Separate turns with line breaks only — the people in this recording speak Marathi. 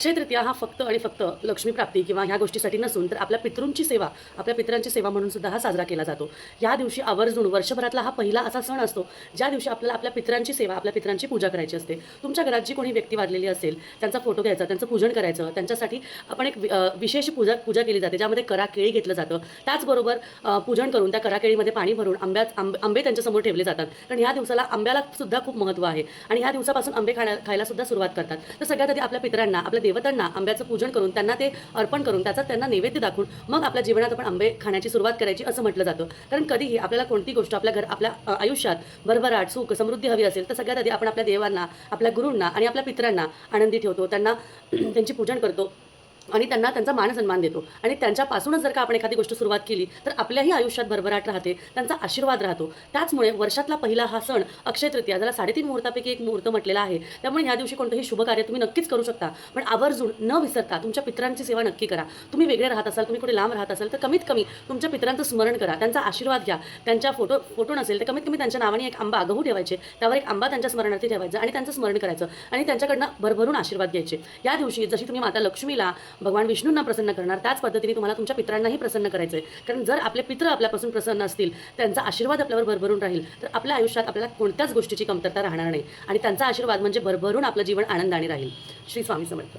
अक्षयतृतीया हा फक्त आणि फक्त लक्ष्मी प्राप्ती किंवा ह्या गोष्टीसाठी नसून तर आपल्या पितृंची सेवा आपल्या पितरांची सेवा म्हणून सुद्धा हा साजरा केला जातो. या दिवशी आवर्जून वर्षभरातला हा पहिला असा सण असतो ज्या दिवशी आपल्याला आपल्या पितरांची सेवा आपल्या पितरांची पूजा करायची असते. तुमच्या घरात जी कोणी व्यक्ती वाढलेली असेल त्यांचा फोटो घ्यायचा त्यांचं पूजन करायचं त्यांच्यासाठी आपण एक विशेष पूजा पूजा केली जाते ज्यामध्ये करा केळी घेतलं जातं. त्याचबरोबर पूजन करून त्या कराकेळीमध्ये पाणी भरून आंब्यात आंब आंबे त्यांच्यासमोर ठेवले जातात. कारण ह्या दिवसाला आंब्याला सुद्धा खूप महत्त्व आहे आणि ह्या दिवसापासून आंबे खाण्या खायला सुद्धा सुरुवात करतात. तर सगळ्यात आधी आपल्या पितरांना आपल्या देवतांना आंब्याचं पूजन करून त्यांना ते अर्पण करून त्याचा त्यांना नैवेद्य दाखवून मग आपल्या जीवनात आपण आंबे खाण्याची सुरुवात करायची असं म्हटलं जातं. कारण कधीही आपल्याला कोणती गोष्ट आपल्या घर आपल्या आयुष्यात भरभराट सुख समृद्धी हवी असेल तर सगळ्यात आधी आपण आपल्या देवांना आपल्या गुरूंना आणि आपल्या पितरांना आनंदी ठेवतो. त्यांना त्यांची पूजन करतो. आणि त्यांना त्यांचा मानसन्मान देतो. आणि त्यांच्यापासूनच जर का आपण एखादी गोष्ट सुरुवात केली तर आपल्याही आयुष्यात भरभराट राहते त्यांचा आशीर्वाद राहतो. त्याचमुळे वर्षातला पहिला हा सण अक्षय तृतीया ज्याला साडेतीन मुहूर्तापैकी एक मुहूर्त म्हटलेला आहे त्यामुळे ह्या दिवशी कोणतंही शुभ कार्य तुम्ही नक्कीच करू शकता. पण आवर्जून न विसरता तुमच्या पितरांची सेवा नक्की करा. तुम्ही वेगळे राहत असाल तुम्ही कुठे लांब राहत असाल तर कमीत कमी तुमच्या पितरांचं स्मरण करा. त्यांचा आशीर्वाद घ्या. त्यांच्या फोटो फोटो नसेल तर कमीत कमी त्यांच्या नावाने एक आंबा गहू ठेवायचे त्यावर एक आंबा त्यांच्या स्मरणार्थी ठेवायचा आणि त्यांचं स्मरण करायचं आणि त्यांच्याकडनं भरभरून आशीर्वाद घ्यायचे. या दिवशी जशी तुम्ही माता लक्ष्मीला भगवान विष्णूंना प्रसन्न करणार. त्याच पद्धतीने तुम्हाला तुमच्या पितरांनाही प्रसन्न करायचं आहे. कारण जर आपले पित्र आपल्यापासून प्रसन्न असतील त्यांचा आशीर्वाद आपल्यावर भरभरून राहील तर आपल्या आयुष्यात आपल्याला कोणत्याच गोष्टीची कमतरता राहणार नाही. आणि त्यांचा आशीर्वाद म्हणजे भरभरून आपलं जीवन आनंदाने राहील. श्री स्वामी समर्थ.